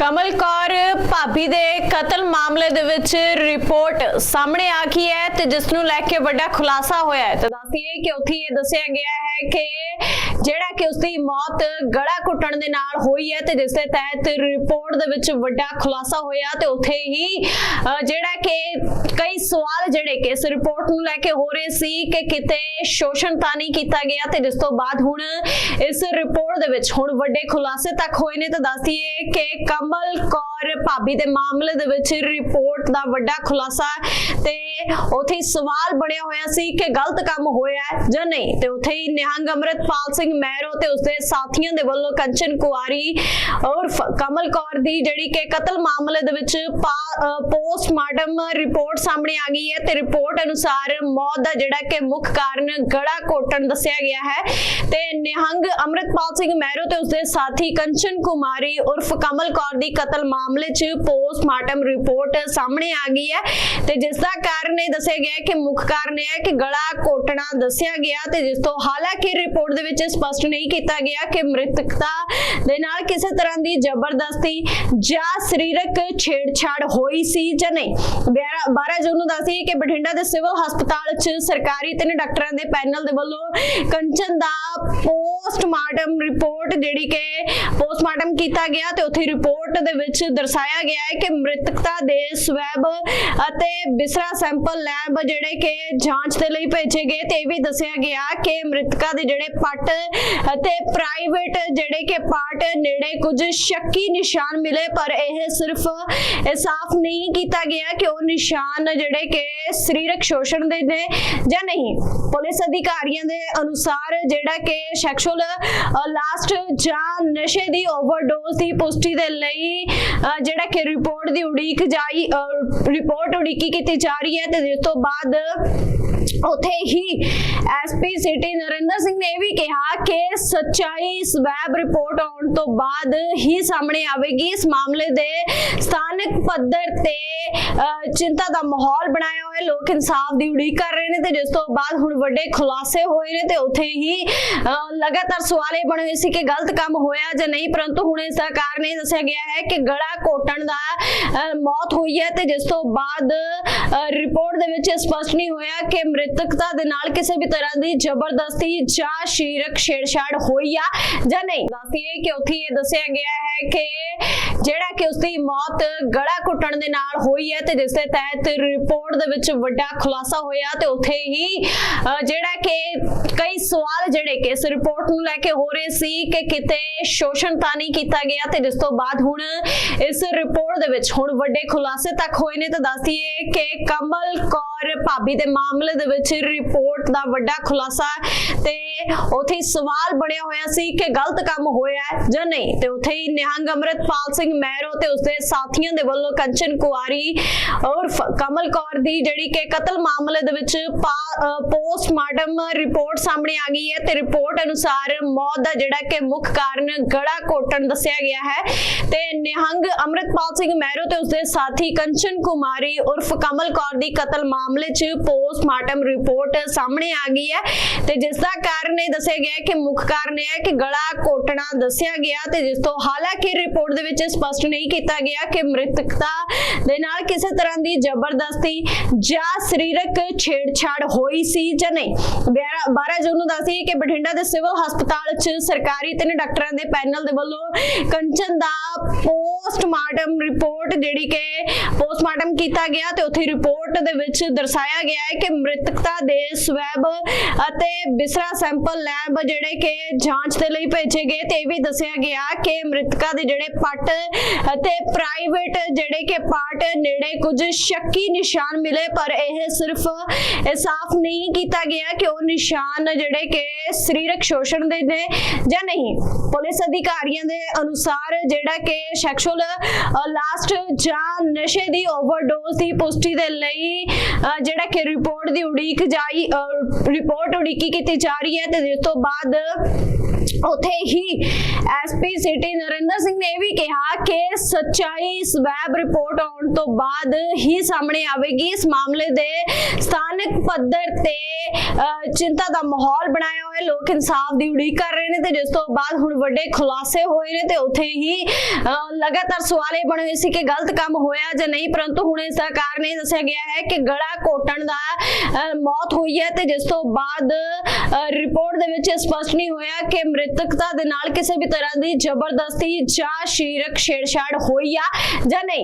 ਕਮਲ ਕੌਰ ਭਾਬੀ ਦੇ ਕਤਲ ਮਾਮਲੇ ਦੇ ਵਿੱਚ ਰਿਪੋਰਟ ਸਾਹਮਣੇ ਆ ਗਈ ਹੈ ਤੇ ਜਿਸ ਨੂੰ ਲੈ ਕੇ ਵੱਡਾ ਖੁਲਾਸਾ ਹੋਇਆ ਹੈ। ਤੇ ਦੱਸਦੀਏ ਕਿ ਉੱਥੇ ਇਹ ਦੱਸਿਆ ਗਿਆ ਹੈ ਕਿ ਜਿਹੜਾ ਕਿ ਉਸਦੀ ਮੌਤ ਗਲਾ ਘੁੱਟਣ ਦੇ ਨਾਲ ਹੋਈ ਹੈ ਤੇ ਜਿਸ ਦੇ ਤਹਿਤ ਰਿਪੋਰਟ ਦੇ ਵਿੱਚ ਵੱਡਾ ਖੁਲਾਸਾ ਹੋਇਆ ਤੇ ਉੱਥੇ ਹੀ ਜਿਹੜਾ ਕਿ ਕਈ ਸਵਾਲ ਜਿਹੜੇ ਕਿ ਇਸ ਰਿਪੋਰਟ ਨੂੰ ਲੈ ਕੇ ਹੋ ਰਹੇ ਸੀ ਕਿ ਕਿਤੇ ਸ਼ੋਸ਼ਣ ਤਾਂ ਨਹੀਂ ਕੀਤਾ ਗਿਆ ਤੇ ਜਿਸ ਤੋਂ ਬਾਅਦ ਹੁਣ ਇਸ ਰਿਪੋਰਟ ਦੇ ਵਿੱਚ ਹੁਣ ਵੱਡੇ ਖੁਲਾਸੇ ਤੱਕ ਹੋਏ ਨੇ, ਤਾਂ ਦੱਸਦੀਏ ਕਿ ਕਮਲ ਕੌਰ ਭਾਬੀ ਦੇ ਮਾਮਲੇ ਦੇ ਵਿੱਚ ਰਿਪੋਰਟ ਦਾ ਵੱਡਾ ਖੁਲਾਸਾ ਤੇ ਉੱਥੇ ਸਵਾਲ ਬਣਿਆ ਹੋਇਆ ਸੀ ਕਿ ਗਲਤ ਕੰਮ ਹੋਇਆ ਹੈ ਜਾਂ ਨਹੀਂ। ਤੇ ਉੱਥੇ ਹੀ ਨਿਹੰਗ ਅਮਰਤਪਾਲ ਸਿੰਘ ਮਹਿਰੋ ਤੇ ਉਸਦੇ ਸਾਥੀਆਂ ਦੇ ਵੱਲੋਂ ਕੰਚਨ ਕੁਆਰੀ ਉਰਫ ਕਮਲ ਕੌਰ ਦੀ ਜਿਹੜੀ ਕਿ ਕਤਲ ਮਾਮਲੇ ਦੇ ਵਿੱਚ ਪੋਸਟਮਾਰਟਮ ਰਿਪੋਰਟ ਸਾਹਮਣੇ ਆ ਗਈ ਹੈ ਤੇ ਰਿਪੋਰਟ ਅਨੁਸਾਰ ਮੌਤ ਦਾ ਜਿਹੜਾ ਕਿ ਮੁੱਖ ਕਾਰਨ ਗਲਾ ਘੋਟਣ ਦੱਸਿਆ ਗਿਆ ਹੈ। ਤੇ ਨਿਹੰਗ ਅਮਰਤਪਾਲ ਸਿੰਘ ਮਹਿਰੋ ਤੇ ਉਸਦੇ ਸਾਥੀ ਕੰਚਨ ਕੁਮਾਰੀ ਉਰਫ ਕਮਲ ਕੌਰ ਦੀ ਕਤਲ ਮਾਮਲੇ 'ਚ ਪੋਸਟਮਾਰਟਮ ਰਿਪੋਰਟ ਸਾਹਮਣੇ ਆ ਗਈ ਹੈ ਤੇ ਜਿਸ ਦਾ ਕਾਰਨ ਇਹ ਦੱਸਿਆ ਗਿਆ ਕਿ ਮੁੱਖ ਕਾਰਨ ਇਹ ਹੈ ਕਿ ਗਲਾ ਘੋਟਣਾ ਦੱਸਿਆ ਗਿਆ ਤੇ ਜਿਸ ਤੋਂ ਹਾਲਾਂਕਿ ਰਿਪੋਰਟ ਦੇ ਵਿੱਚ ਸਪਸ਼ਟ ਨਹੀਂ ਕੀਤਾ ਗਿਆ ਕਿ ਮ੍ਰਿਤਕਤਾ ਦੇ ਨਾਲ ਕਿਸੇ ਤਰ੍ਹਾਂ ਦੀ ਜ਼ਬਰਦਸਤੀ ਜਾਂ ਸਰੀਰਕ ਛੇੜਛਾੜ ਹੋਈ ਸੀ ਜਾਂ ਨਹੀਂ। 12 ਜੂਨ ਨੂੰ ਦੱਸੀ ਕਿ ਬਠਿੰਡਾ ਦੇ ਸਿਵਲ ਹਸਪਤਾਲ 'ਚ ਸਰਕਾਰੀ ਤਿੰਨ ਡਾਕਟਰਾਂ ਦੇ ਪੈਨਲ ਦੇ ਵੱਲੋਂ ਕੰਚਨ ਦਾ ਪੋਸਟਮਾਰਟਮ ਰਿਪੋਰਟ ਜਿਹੜੀ ਕਿ ਪੋਸਟਮਾਰਟਮ ਕੀਤਾ ਗਿਆ ਤੇ ਉੱਥੇ ਰਿਪੋਰਟ ਦੇ ਵਿੱਚ ਦਰਸਾਇਆ ਗਿਆ ਹੈ ਕਿ ਮ੍ਰਿਤਕਤਾ ਦੇ ਸਵੈਬ ਅਤੇ ਬਿਸਰਾ ਸੈਂਪਲ ਲੈਬ ਜਿਹੜੇ ਕਿ ਜਾਂਚ ਦੇ ਲਈ ਭੇਜੇ ਗਏ ਤੇ ਇਹ ਵੀ ਦੱਸਿਆ ਗਿਆ ਕਿ ਮ੍ਰਿਤਕਾ ਦੇ ਜਿਹੜੇ ਪੱਟ ਅਤੇ ਪ੍ਰਾਈਵੇਟ ਜਿਹੜੇ ਕਿ ਪਾਰਟ ਨੇੜੇ ਕੁਝ ਸ਼ੱਕੀ ਨਿਸ਼ਾਨ ਮਿਲੇ, ਪਰ ਇਹ ਸਿਰਫ ਇਹ ਸਾਫ਼ ਨਹੀਂ ਕੀਤਾ ਗਿਆ ਕਿ ਉਹ ਨਿਸ਼ਾਨ ਜਿਹੜੇ ਕਿ ਸਰੀਰਕ ਸ਼ੋਸ਼ਣ ਦੇ ਨੇ ਜਾਂ ਨਹੀਂ। ਪੁਲਿਸ ਅਧਿਕਾਰੀਆਂ ਦੇ ਅਨੁਸਾਰ ਜਿਹੜਾ ਕਿ ਸੈਕਸ਼ੂਅਲ ਲਾਸਟ ਜਾਂ ਨਸ਼ੇ ਦੀ ਓਵਰਡੋਜ਼ ਦੀ ਪੁਸ਼ਟੀ ਦੇ ਲਈ ਜਿਹੜਾ ਕਿ ਰਿਪੋਰਟ ਦੀ ਉਡੀਕ ਜਾਈ ਰਿਪੋਰਟ ਉਡੀਕੀ ਕੀਤੀ ਜਾ ਰਹੀ ਹੈ ਤੇ ਜਿਸ ਤੋਂ ਬਾਅਦ ਉਥੇ ਹੀ ਐਸਪੀ ਸਿਟੀ ਨਰਿੰਦਰ ਸਿੰਘ ਨੇ ਇਹ ਵੀ ਕਿਹਾ ਕਿ ਸੱਚਾਈ ਸਵੈਬ ਰਿਪੋਰਟ ਆਉਣ ਤੋਂ ਬਾਅਦ ਹੀ ਸਾਹਮਣੇ ਆਵੇਗੀ। ਇਸ ਮਾਮਲੇ ਦੇ ਸਥਾਨਕ ਪੱਧਰ ਤੇ ਅ, ਚਿੰਤਾ ਦਾ ਮਾਹੌਲ ਬਣਾਇਆ ਹੋਇਆ ਲੋਕ ਇਨਸਾਫ ਦੀ ਉਡੀਕ ਕਰ ਰਹੇ ਨੇ ਤੇ ਜਿਸ ਤੋਂ ਬਾਅਦ ਹੁਣ ਵੱਡੇ ਖੁਲਾਸੇ ਹੋਏ ਨੇ ਤੇ ਉਥੇ ਹੀ ਲਗਾਤਾਰ ਸਵਾਲ ਇਹ ਬਣੇ ਸੀ ਕਿ ਗਲਤ ਕੰਮ ਹੋਇਆ ਜਾਂ ਨਹੀਂ, ਪਰੰਤੂ ਹੁਣ ਇਸ ਦਾ ਕਾਰਨ ਇਹ ਦੱਸਿਆ ਗਿਆ ਹੈ ਕਿ ਗਲਾ ਕੋਟਣ ਦਾ ਮੌਤ ਹੋਈ ਹੈ ਤੇ ਜਿਸ ਤੋਂ ਬਾਅਦ ਰਿਪੋਰਟ ਦੇ ਵਿੱਚ ਸਪਸ਼ਟ ਨਹੀਂ ਹੋਇਆ ਕਿ ਮ੍ਰਿਤਕਤਾ ਦੇ ਨਾਲ ਕਿਸੇ ਵੀ ਤਰ੍ਹਾਂ ਦੀ ਜ਼ਬਰਦਸਤੀ ਜਾਂ ਸਰੀਰਕ ਛੇੜਛਾੜ ਹੋਈ ਆ ਜਾਂ ਨਹੀਂ। ਦੱਸਦੀਏ ਕਿ ਉੱਥੇ ਇਹ ਦੱਸਿਆ ਗਿਆ ਹੈ ਕਿ ਜਿਹੜਾ ਕਿ ਉਸਦੀ ਮੌਤ ਗਲਾ ਘੁੱਟਣ ਦੇ ਨਾਲ ਹੋਈ ਹੈ ਤੇ ਜਿਸ ਦੇ ਤਹਿਤ ਰਿਪੋਰਟ ਦੇ ਵਿੱਚ ਵੱਡਾ ਖੁਲਾਸਾ ਹੋਇਆ ਤੇ ਉੱਥੇ ਹੀ ਜਿਹੜਾ ਕਿ ਕਈ ਸਵਾਲ ਜਿਹੜੇ ਕਿ ਇਸ ਰਿਪੋਰਟ ਨੂੰ ਲੈ ਕੇ ਹੋ ਰਹੇ ਸੀ ਕਿ ਕਿਤੇ ਸ਼ੋਸ਼ਣ ਤਾਂ ਨਹੀਂ ਕੀਤਾ ਗਿਆ ਤੇ ਜਿਸ ਤੋਂ ਬਾਅਦ ਹੁਣ ਇਸ ਰਿਪੋਰਟ ਦੇ ਵਿੱਚ ਹੁਣ ਵੱਡੇ ਖੁਲਾਸੇ ਤੱਕ ਹੋਏ ਨੇ, ਤਾਂ ਦੱਸਦੀਏ ਕਿ ਕਮਲ ਕੌਰ ਭਾਬੀ ਦੇ ਮਾਮਲੇ ਦੇ ਵਿੱਚ ਰਿਪੋਰਟ ਦਾ ਵੱਡਾ ਖੁਲਾਸਾ ਤੇ ਉੱਥੇ ਸਵਾਲ ਬਣਿਆ ਹੋਇਆ ਸੀ ਕਿ ਗਲਤ ਕੰਮ ਹੋਇਆ ਹੈ ਜਾਂ ਨਹੀਂ। ਤੇ ਉੱਥੇ ਹੀ ਨਿਹੰਗ ਅਮਰਤਪਾਲ ਸਿੰਘ ਮਹਿਰੋ ਤੇ ਉਸਦੇ ਸਾਥੀਆਂ ਦੇ ਵੱਲੋਂ ਕੰਚਨ ਕੁਆਰੀ ਉਰਫ ਕਮਲ ਕੌਰ ਦੀ ਜਿਹੜੀ ਕਿ ਕਤਲ ਮਾਮਲੇ ਦੇ ਵਿੱਚ ਪੋਸਟਮਾਰਟਮ ਰਿਪੋਰਟ ਸਾਹਮਣੇ ਆ ਗਈ ਹੈ ਤੇ ਰਿਪੋਰਟ ਅਨੁਸਾਰ ਮੌਤ ਦਾ ਜਿਹੜਾ ਕਿ ਮੁੱਖ ਕਾਰਨ ਗਲਾ ਘੋਟਣ ਦੱਸਿਆ ਗਿਆ ਹੈ। ਤੇ ਨਿਹੰਗ ਅਮਰਤਪਾਲ ਸਿੰਘ ਮਹਿਰੋ ਤੇ ਉਸਦੇ ਸਾਥੀ ਕੰਚਨ ਕੁਮਾਰੀ ਉਰਫ ਕਮਲ ਕੌਰ ਦੀ ਕਤਲ ਮਾਮਲੇ 'ਚ ਪੋਸਟਮਾਰਟਮ ਰਿਪੋਰਟ ਸਾਹਮਣੇ ਆ ਗਈ ਹੈ ਤੇ ਜਿਸ ਦਾ ਕਾਰਨ ਇਹ ਦੱਸਿਆ ਗਿਆ ਕਿ ਮੁੱਖ ਕਾਰਨ ਇਹ ਹੈ ਕਿ ਗਲਾ ਘੋਟਣਾ ਦੱਸਿਆ ਗਿਆ ਤੇ ਜਿਸ ਤੋਂ ਹਾਲਾਂਕਿ ਰਿਪੋਰਟ ਦੇ ਵਿੱਚ ਸਪਸ਼ਟ ਨਹੀਂ ਕੀਤਾ ਗਿਆ ਕਿ ਮ੍ਰਿਤਕਤਾ ਦੇ ਨਾਲ ਕਿਸੇ ਤਰ੍ਹਾਂ ਦੀ ਜ਼ਬਰਦਸਤੀ ਜਾਂ ਸਰੀਰਕ ਛੇੜਛਾੜ ਹੋਈ ਸੀ ਜਾਂ ਨਹੀਂ। 12 ਜੂਨ ਨੂੰ ਦੱਸੀ ਕਿ ਬਠਿੰਡਾ ਦੇ ਸਿਵਲ ਹਸਪਤਾਲ 'ਚ ਸਰਕਾਰੀ ਤਿੰਨ ਡਾਕਟਰਾਂ ਦੇ ਪੈਨਲ ਦੇ ਵੱਲੋਂ ਕੰਚਨ ਦਾ ਪੋਸਟਮਾਰਟਮ ਰਿਪੋਰਟ ਜਿਹੜੀ ਕਿ ਪੋਸਟਮਾਰਟਮ ਕੀਤਾ ਗਿਆ ਤੇ ਉੱਥੇ ਰਿਪੋਰਟ ਦੇ ਵਿੱਚ ਦਰਸਾਇਆ ਗਿਆ ਹੈ ਕਿ ਮ੍ਰਿਤਕਤਾ ਦੇ ਸਵੈਬ ਅਤੇ ਬਿਸਰਾ ਸੈਂਪਲ ਲੈਬ ਜਿਹੜੇ ਕਿ ਜਾਂਚ ਦੇ ਲਈ ਭੇਜੇ ਗਏ ਤੇ ਇਹ ਵੀ ਦੱਸਿਆ ਗਿਆ ਕਿ ਮ੍ਰਿਤਕਾ ਦੇ ਜਿਹੜੇ ਪੱਟ ਅਤੇ ਪ੍ਰਾਈਵੇਟ ਜਿਹੜੇ ਕਿ ਪਾਰਟ ਨੇੜੇ ਕੁਝ ਸ਼ੱਕੀ ਨਿਸ਼ਾਨ ਮਿਲੇ, ਪਰ ਇਹ ਸਿਰਫ ਇਹ ਸਾਫ਼ ਨਹੀਂ ਕੀਤਾ ਗਿਆ ਕਿ ਉਹ ਨਿਸ਼ਾਨ ਜਿਹੜੇ ਕਿ ਸਰੀਰਕ ਸ਼ੋਸ਼ਣ ਦੇ ਨੇ ਜਾਂ ਨਹੀਂ। ਪੁਲਿਸ ਅਧਿਕਾਰੀਆਂ ਦੇ ਅਨੁਸਾਰ ਜਿਹੜਾ ਕਿ ਸੈਕਸ਼ੂਅਲ ਲਾਸਟ ਜਾਂ ਨਸ਼ੇ ਦੀ ਓਵਰਡੋਜ਼ ਦੀ ਪੁਸ਼ਟੀ ਦੇ ਲਈ ਜਿਹੜਾ ਕਿ ਰਿਪੋਰਟ ਦੀ ਉਡੀਕ ਜਾਈ ਰਿਪੋਰਟ ਉਡੀਕੀ ਕੀਤੀ ਜਾ ਰਹੀ ਹੈ ਤੇ ਜਿਸ ਤੋਂ ਬਾਅਦ ਉੱਥੇ ਹੀ ਐਸਪੀ ਸਿਟੀ ਨਰਿੰਦਰ ਸਿੰਘ ਨੇ ਇਹ ਵੀ ਕਿਹਾ ਕਿ ਸੱਚਾਈ ਸਵੈਬ ਰਿਪੋਰਟ ਆਉਣ ਤੋਂ ਬਾਅਦ ਹੀ ਸਾਹਮਣੇ ਆਵੇਗੀ। ਇਸ ਮਾਮਲੇ ਦੇ ਸਥਾਨਕ ਪੱਧਰ ਤੇ ਚਿੰਤਾ ਦਾ ਮਾਹੌਲ ਬਣਾਇਆ ਹੋਇਆ। ਲੋਕ ਇਨਸਾਫ ਦੀ ਉਡੀਕ ਕਰ ਰਹੇ ਨੇ ਤੇ ਜਿਸ ਤੋਂ ਬਾਅਦ ਹੁਣ ਵੱਡੇ ਖੁਲਾਸੇ ਹੋਏ ਨੇ ਤੇ ਉੱਥੇ ਹੀ ਲਗਾਤਾਰ ਸਵਾਲ ਇਹ ਬਣੇ ਹੋਏ ਸੀ ਕਿ ਗਲਤ ਕੰਮ ਹੋਇਆ ਜਾਂ ਨਹੀਂ ਪਰੰਤੂ ਹੁਣ ਇਸ ਦਾ ਕਾਰਨ ਇਹ ਦੱਸਿਆ ਗਿਆ ਹੈ ਕਿ ਗਲਾ ਕੋਟਣ ਦਾ ਮੌਤ ਹੋਈ ਹੈ ਤੇ ਜਿਸ ਤੋਂ ਬਾਅਦ ਅਹ, ਰਿਪੋਰਟ ਦੇ ਵਿੱਚ ਇਹ ਸਪਸ਼ਟ ਨਹੀਂ ਹੋਇਆ ਕਿ ਮ੍ਰਿਤਕਤਾ ਦੇ ਨਾਲ ਕਿਸੇ ਵੀ ਤਰ੍ਹਾਂ ਦੀ ਜ਼ਬਰਦਸਤੀ ਜਾਂ ਸਰੀਰਕ ਛੇੜਛਾੜ ਹੋਈ ਆ ਜਾਂ ਨਹੀਂ?